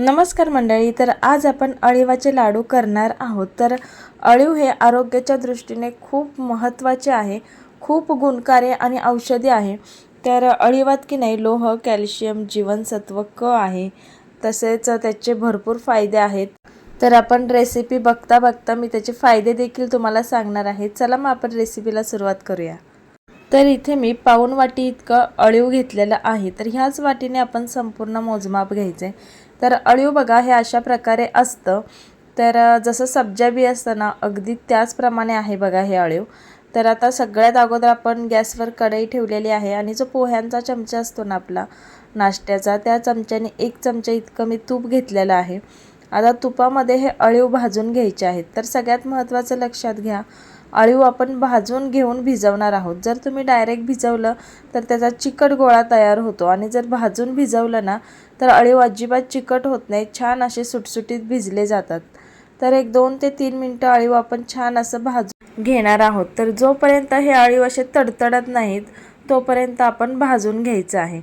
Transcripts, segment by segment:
नमस्कार मंडळी तर आज आपण अळीवाचे लाडू करणार आहोत. तर अळीव हे आरोग्याच्या दृष्टीने खूप महत्त्वाचे आहे खूप गुणकारी आणि औषधी आहे. तर अळिवात की नाही लोह कॅल्शियम जीवनसत्व क आहे तसेच त्याचे भरपूर फायदे आहेत. तर आपण रेसिपी बघता बघता मी त्याचे फायदे देखील तुम्हाला सांगणार आहे. चला मग आपण रेसिपीला सुरुवात करूया. तर इथे मी पाऊण वाटी इतकं अळीव घेतलेलं आहे. तर ह्याच वाटीने आपण संपूर्ण मोजमाप घ्यायचे. तर अळीव बघा हे अशा प्रकारे असतं. तर जसं सब्जा बी असतं ना अगदी त्याचप्रमाणे आहे बघा हे अळीव. तर आता सगळ्यात अगोदर आपण गॅसवर कढई ठेवलेली आहे आणि जो पोह्यांचा चमचा असतो ना आपला नाश्त्याचा त्या चमच्याने एक चमचा इतकं मी तूप घेतलेलं आहे. आता तुपामध्ये हे अळीव भाजून घ्यायचे आहेत. तर सगळ्यात महत्त्वाचं लक्षात घ्या अळीव आपण भाजून घेऊन भिजवणार आहोत. जर तुम्ही डायरेक्ट भिजवलं तर त्याचा चिकट गोळा तयार होतो आणि जर भाजून भिजवलं ना तर अळीव अजिबात चिकट होत नाही छान असे सुटसुटीत भिजले जातात. तर एक दोन ते तीन मिनटं अळीव आपण छान असं भाजून घेणार आहोत. तर जोपर्यंत हे अळीव असे तडतडत नाहीत तोपर्यंत आपण भाजून घ्यायचं आहे.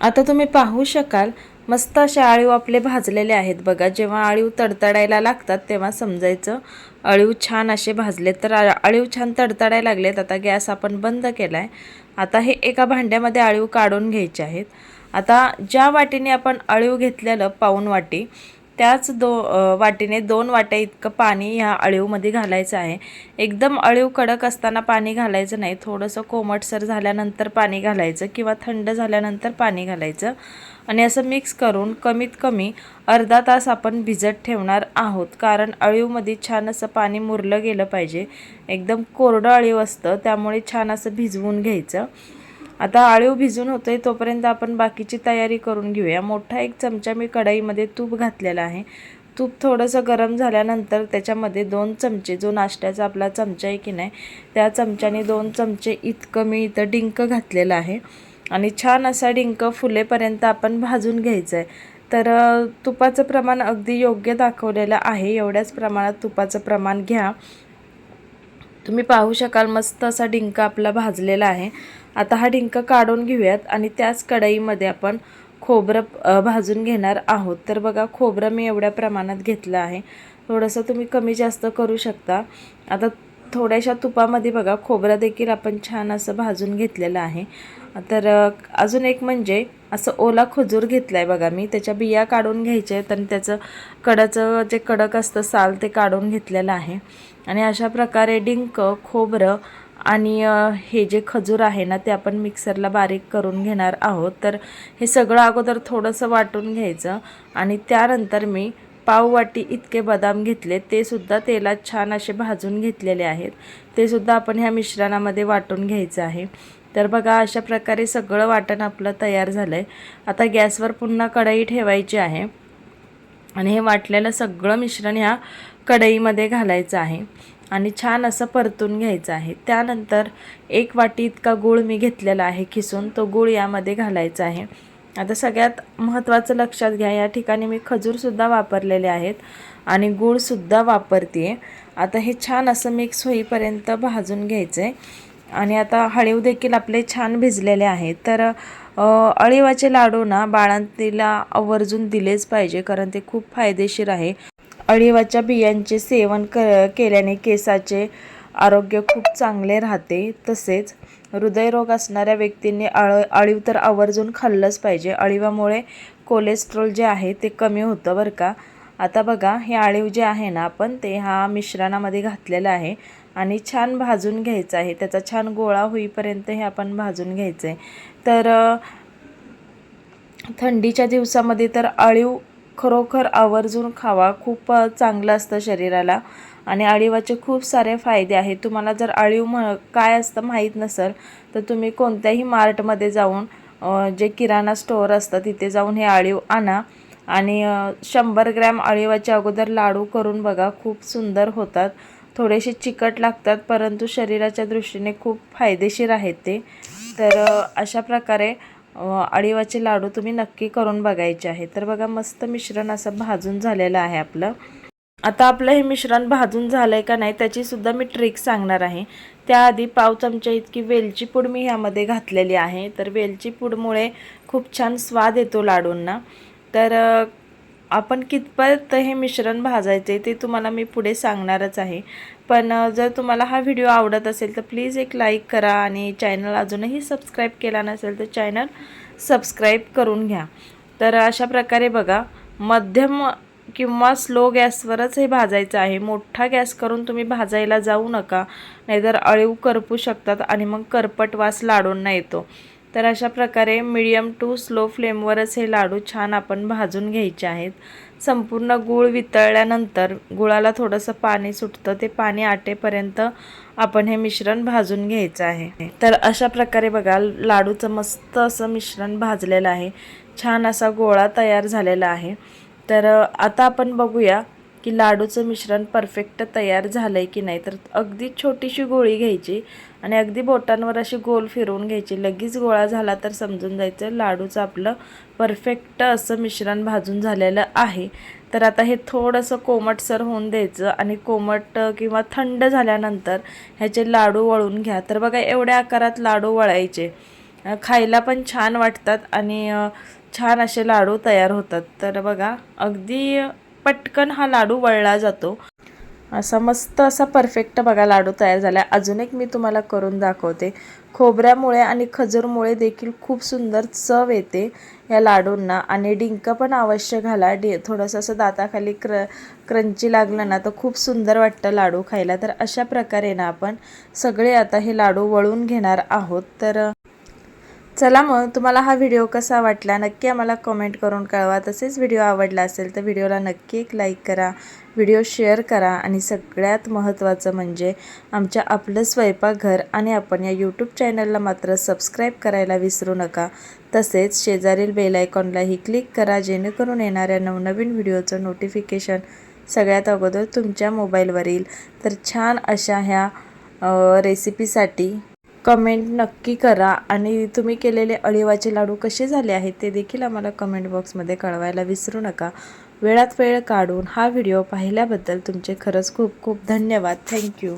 आता तुम्ही पाहू शकाल मस्त असे आळीव आपले भाजलेले आहेत बघा. जेव्हा आळीव तडतडायला लागतात तेव्हा समजायचं अळीव छान असे भाजले तर आ- अळीव छान तडतडायला लागलेत. आता गॅस आपण बंद केला आहे आता हे एका भांड्यामध्ये अळीव काढून घ्यायचे आहेत. आता ज्या वाटीने आपण अळीव घेतलेलं पाऊन वाटी त्याच दो वाटीने दोन वाट्या इतकं पाणी ह्या अळीवमध्ये घालायचं आहे. एकदम अळीव कडक असताना पाणी घालायचं नाही. थोडंसं कोमटसर झाल्यानंतर पाणी घालायचं किंवा थंड झाल्यानंतर पाणी घालायचं. आणि असं मिक्स करून कमीत कमी अर्धा तास आपण भिजत ठेवणार आहोत. कारण अळीवमध्ये छान असं पाणी मुरलं गेलं पाहिजे. एकदम कोरडं अळीव असतं त्यामुळे छान असं भिजवून घ्यायचं. आता आळीव भिजून होतोय तोपर्यंत आपण बाकीची तयारी करून घेऊया. मोठा एक चमचा मी कढईमध्ये तूप घातलेला आहे. तूप थोडंसं गरम झाल्यानंतर त्याच्यामध्ये दोन चमचे जो नाश्त्याचा आपला चमचा आहे की नाही त्या चमच्याने दोन चमचे इतकं मी इथं डिंक घातलेलं आहे. आणि छान असा डिंक फुलेपर्यंत आपण भाजून घ्यायचं आहे तर तुपाचं प्रमाण अगदी योग्य दाखवलेलं आहे. एवढ्याच प्रमाणात तुपाचं प्रमाण घ्या. तुम्ही पाहू शकाल मस्त असा डिंक आपला भाजलेला आहे. आता हा डिंक काढून घेऊयात आणि त्याच कढईमध्ये आपण खोबरं भाजून घेणार आहोत. तर बघा खोबरं मी एवढ्या प्रमाणात घेतलं आहे. थोडंसं तुम्ही कमी जास्त करू शकता. आता थोड्याशा तुपामध्ये बघा खोबरं देखील आपण छान असं भाजून घेतलेलं आहे. तर अजून एक म्हणजे असं ओला खजूर घेतला आहे बघा मी. त्याच्या बिया काढून घ्यायच्या आहेत आणि त्याचं कडाचं जे कडक असतं साल ते काढून घेतलेलं आहे. आणि अशा प्रकारे डिंक खोबरं आणि हे जे खजूर आहे ना ते आपण मिक्सरला बारीक करून घेणार आहोत. तर हे सगळं अगोदर थोडंसं वाटून घ्यायचं आणि त्यानंतर मी पाव वाटी इतके बदाम घेतले ते सुद्धा तेलात छान असे भाजून घेतलेले आहेत. ते सुद्धा आपण ह्या मिश्रणामध्ये वाटून घ्यायचं आहे. तर बघा अशा प्रकारे सगळं वाटण आपलं तयार झालं आहे आता गॅसवर पुन्हा कढई ठेवायची आहे. आणि हे वाटलेलं सगळं मिश्रण ह्या कढईमध्ये घालायचं आहे. आणि छान असं परतून घ्यायचं आहे. त्यानंतर एक वाटी इतका गूळ मी घेतलेला आहे खिसून. तो गूळ यामध्ये घालायचा आहे. आता सगळ्यात महत्त्वाचं लक्षात घ्या या ठिकाणी मी खजूरसुद्धा वापरलेले आहेत. आणि गूळसुद्धा वापरते आता हे छान असं मिक्स होईपर्यंत भाजून घ्यायचं आहे आणि आता हळीव देखील आपले छान भिजलेले आहेत. तर अळीवाचे लाडू ना बाळांतीला आवर्जून दिलेच पाहिजे कारण ते खूप फायदेशीर आहे. अळीवाच्या बियांचे सेवन क केल्याने केसाचे आरोग्य खूप चांगले राहते. तसेच हृदयरोग असणाऱ्या व्यक्तींनी अळ अळीव तर आवर्जून खाल्लंच पाहिजे. अळीवामुळे कोलेस्ट्रॉल जे आहे ते कमी होतं बरं का. आता बघा हे अळीव जे आहे ना आपण ते हा मिश्रणामध्ये घातलेलं आहे. आणि छान भाजून घ्यायचं आहे. त्याचा छान गोळा होईपर्यंत हे आपण भाजून घ्यायचं आहे तर थंडीच्या दिवसामध्ये तर अळीव खरोखर आवर्जून खावा. खूप चांगलं असतं शरीराला. आणि अळीवाचे खूप सारे फायदे आहेत. तुम्हाला जर अळीव म्ह काय असतं माहीत नसेल तर तुम्ही कोणत्याही मार्टमध्ये जाऊन जे किराणा स्टोअर असतं तिथे जाऊन हे अळीव आणा. आणि शंभर ग्रॅम अळीवाच्या अगोदर लाडू करून बघा. खूप सुंदर होतात. थोडेसे चिकट लागतात परंतु शरीराच्या दृष्टीने खूप फायदेशीर आहेत ते. तर अशा प्रकारे अळीवाचे लाडू तुम्ही नक्की करून बघायचे आहे. तर बघा मस्त मिश्रण असं भाजून झालेलं आहे आपलं. आता आपलं हे मिश्रण भाजून झालं आहे का नाही त्याचीसुद्धा मी ट्रिक सांगणार आहे. त्याआधी पाव चमचा इतकी वेलची पूड मी ह्यामध्ये घातलेली आहे. तर वेलची पूडमुळे खूप छान स्वाद येतो लाडूंना. तर आपण कितपत हे मिश्रण भाजायचे ते तुम्हाला मी पुढे सांगणारच आहे. पण जर तुम्हाला हा व्हिडिओ आवडत असेल तर प्लीज एक लाईक करा आणि चॅनल अजूनही सबस्क्राईब केला नसेल तर चॅनल सबस्क्राईब करून घ्या. तर अशा प्रकारे बघा मध्यम किंवा स्लो गॅसवरच हे भाजायचं आहे. मोठा गॅस करून तुम्ही भाजायला जाऊ नका नाहीतर अळीव करपू शकतात आणि मग करपट वास लाडूंना येतो. तर अशा प्रकारे मिडियम टू स्लो फ्लेमवरच हे लाडू छान आपण भाजून घ्यायचे आहेत. संपूर्ण गूळ वितळल्यानंतर गुळाला थोडंसं पाणी सुटतं. ते पाणी आटेपर्यंत आपण हे मिश्रण भाजून घ्यायचं आहे. तर अशा प्रकारे बघा लाडूचं मस्त असं मिश्रण भाजलेलं आहे. छान असा गोळा तयार झालेला आहे. तर आता आपण बघूया की लाडूचं मिश्रण परफेक्ट तयार झालं आहे की नाही तर अगदी छोटीशी गोळी घ्यायची आणि अगदी बोटांवर अशी गोल फिरवून घ्यायची. लगेच गोळा झाला तर समजून जायचं लाडूचं आपलं परफेक्ट असं मिश्रण भाजून झालेलं आहे. तर आता हे थोडंसं कोमटसर होऊन द्यायचं आणि कोमट किंवा थंड झाल्यानंतर ह्याचे लाडू वळून घ्या. तर बघा एवढ्या आकारात लाडू वळायचे. खायला पण छान वाटतात आणि छान असे लाडू तयार होतात. तर बघा अगदी पटकन हा लाडू वळला जातो. असा मस्त असा परफेक्ट बघा लाडू तयार झाला अजून एक मी तुम्हाला करून दाखवते. खोबऱ्यामुळे आणि खजूरमुळे देखील खूप सुंदर चव येते या लाडूंना. आणि डिंक पण अवश्य घाला. डि थोडंसं असं दाताखाली क्र क्रंची लागलं ना तर खूप सुंदर वाटतं लाडू खायला. तर अशा प्रकारे ना आपण सगळे आता हे लाडू वळून घेणार आहोत. तर चला मग तुम्हाला हा व्हिडिओ कसा वाटला नक्की आम्हाला कमेंट करून कळवा. तसेच व्हिडिओ आवडला असेल तर व्हिडिओला नक्की एक लाईक करा व्हिडिओ शेअर करा आणि सगळ्यात महत्त्वाचं म्हणजे आमच्या आपलं स्वयंपाकघर आणि आपण या यूट्यूब चॅनलला मात्र सबस्क्राईब करायला विसरू नका. तसेच शेजारील बेल आयकॉनलाही क्लिक करा जेणेकरून येणाऱ्या नवनवीन व्हिडिओचं नोटिफिकेशन सगळ्यात अगोदर तुमच्या मोबाईलवर येईल तर छान अशा ह्या रेसिपीसाठी कमेंट नक्की करा. आणि तुम्ही केलेले अळीवाचे लाडू कसे झाले आहेत ते देखील आम्हाला कमेंट बॉक्समध्ये कळवायला विसरू नका. वेळात वेळ काढून हा व्हिडिओ पाहिल्याबद्दल तुमचे खरंच खूप खूप धन्यवाद. थँक्यू